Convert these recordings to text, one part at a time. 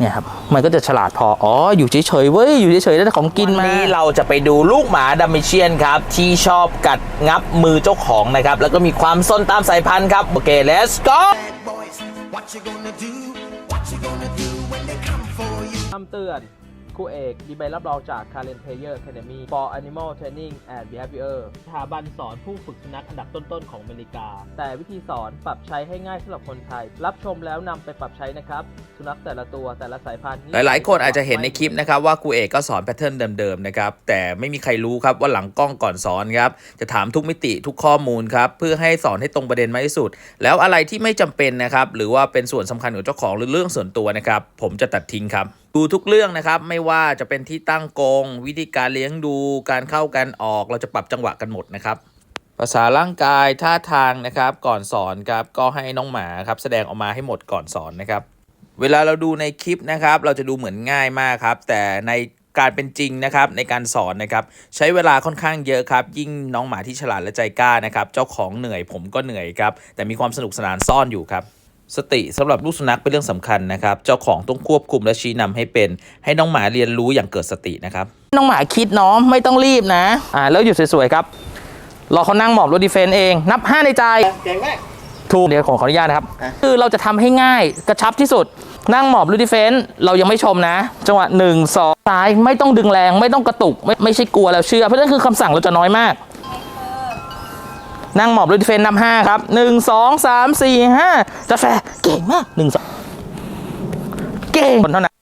เนี่ยครับมันก็จะฉลาดพอ อ๋อ อยู่เฉยๆเว้ย อยู่เฉยๆได้แต่ของกินวันมานี้เราจะไปดูลูกหมาดัมเมเชียนครับ ที่ชอบกัดงับมือเจ้าของนะครับ แล้วก็มีความซนตามสายพันธุ์ครับ โอเค let's go bad boys. What you gonna do? What you gonna do when they come for you? คำเตือน ครูเอกมีใบรับรองจาก Karen Player Academy for Animal Training and Behavior สถาบันสอนผู้ฝึกสุนัขอันดับต้นๆของอเมริกา แต่วิธีสอนปรับใช้ให้ง่ายสำหรับคนไทย รับชมแล้วนำไปปรับใช้นะครับ สุนัขแต่ละตัวแต่ละสายพันธุ์ หลายๆ คนอาจจะเห็นในคลิปนะครับว่าครูเอกก็สอนแพทเทิร์นเดิมๆนะครับแต่ไม่มีใครรู้ครับว่าหลังกล้องก่อนสอนครับจะถามทุกมิติทุกข้อมูลครับเพื่อให้สอนให้ตรงประเด็นมากที่สุด แล้วอะไรที่ไม่จำเป็นนะครับหรือว่าเป็นส่วนสำคัญของเจ้าของหรือเรื่องส่วนตัวนะครับผมจะตัดทิ้งครับ ดูทุกเรื่องนะครับ ไม่ว่าจะเป็นที่ตั้งกง วิธีการเลี้ยงดูการเข้ากันออกเราจะปรับจังหวะกันหมดนะครับ ภาษาร่างกายท่าทางนะครับ ก่อนสอนครับก็ให้น้องหมาครับแสดงออกมาให้หมดก่อนสอนนะครับ เวลาเราดูในคลิปนะครับ เราจะดูเหมือนง่ายมากครับ แต่ในการเป็นจริงนะครับในการสอนนะครับใช้เวลาค่อนข้างเยอะครับ ยิ่งน้องหมาที่ฉลาดและใจกล้านะครับ เจ้าของเหนื่อยผมก็เหนื่อยครับ แต่มีความสนุกสนานซ่อนอยู่ครับ สติสำหรับลูกสุนัขเป็นเรื่องสำคัญนะครับ เจ้าของต้องควบคุมและชี้นำให้เป็น ให้น้องหมาเรียนรู้อย่างเกิดสตินะครับ น้องหมาคิดเนาะไม่ต้องรีบนะ อ่าแล้วอยู่สวยๆครับ รอเขานั่งหมอบรถดีเฟนต์เอง นับ 5 ในใจเก่งมากถูกเดี๋ยวขอขออนุญาตนะครับ คือเราจะทำให้ง่ายกระชับที่สุด นั่งหมอบรูดิเฟนต์เรายังไม่ชมนะ จังหวะ1 2ซ้ายไม่ต้องดึงแรง ไม่ต้องกระตุก ไม่ไม่ใช่กลัวแล้วเชื่อ เพราะนั่นคือคำสั่งเราจะน้อยมาก นั่งหมอบรูดิเฟนต์นับ5ครับ1 2 3 4 5จะแฟร์เก่งมาก1 2เก่งคนเท่านั้น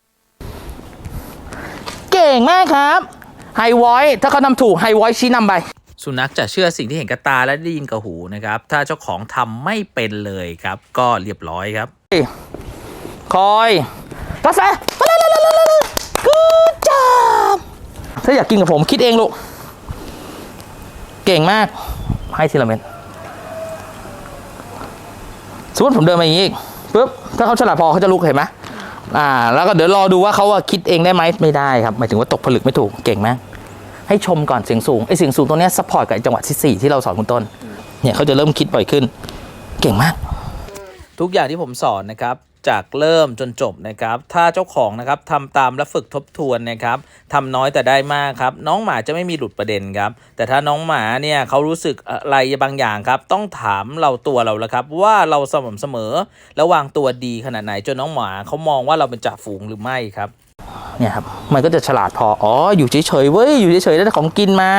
เก่งมากครับไฮไวท์ถ้าเขาทำถูกไฮไวท์ชี้นำไปสุนัขจะเชื่อสิ่งที่เห็นกับตาและได้ยินกับหูนะครับ ถ้าเจ้าของทำไม่เป็นเลยครับ ก็เรียบร้อยครับ คอยกาแฟกูจับถ้าอยากกินกับผมคิดเองลูก เก่งมาก ให้ทีละเม็ดสมมติผมเดินมาอย่างนี้อีกปุ๊บถ้าเขาฉลาดพอเขาจะลุกเห็นไหมอ่า แล้วก็เดี๋ยวรอดูว่าเขาคิดเองได้ไหมไม่ได้ครับหมายถึงว่าตกผลึกไม่ถูกเก่งมากให้ชมก่อนเสียงสูงไอเสียงสูงตัวนี้ซัพพอร์ตกับจังหวะที่สี่ที่เราสอนคุณต้นเนี่ยเขาจะเริ่มคิดบ่อยขึ้น เก่งมาก ทุกอย่างที่ผมสอนนะครับ จากเริ่มจนจบนะครับ ถ้าเจ้าของนะครับทำตามและฝึกทบทวนนะครับทำน้อยแต่ได้มากครับ น้องหมาจะไม่มีหลุดประเด็นครับ แต่ถ้าน้องหมาเนี่ยเขารู้สึกอะไรบางอย่างครับ ต้องถามเราตัวเราแล้วครับ ว่าเราสม่ำเสมอและวางตัวดีขนาดไหนจนน้องหมาเขามองว่าเราเป็นจ่าฝูงหรือไม่ครับเนี่ยครับมันก็จะฉลาดพอ อ๋อ อยู่เฉยๆเว้ย อยู่เฉยๆได้ของกินมา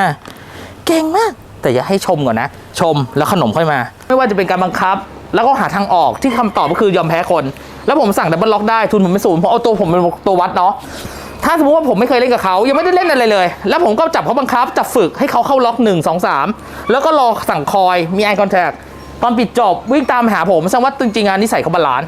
เก่งมาก แต่อย่าให้ชมก่อนนะ ชมแล้วขนมค่อยมา ไม่ว่าจะเป็นการบังคับ แล้วก็หาทางออกที่คำตอบก็คือยอมแพ้คน แล้วผมสั่งดับเบิลล็อกได้ทุนผมไม่สูงเพราะเอาตัวผมเป็นตัววัดเนาะถ้าสมมติว่าผมไม่เคยเล่นกับเขายังไม่ได้เล่นอะไรเลย แล้วผมก็จับเขาบังคับจับฝึกให้เขาเข้าล็อก 1 2 3 แล้วก็รอสั่งคอยมีไอคอนแทคตอนปิดจบวิ่งตามหาผมแสดงว่าจริงๆงานนิสัยเขาบาลาน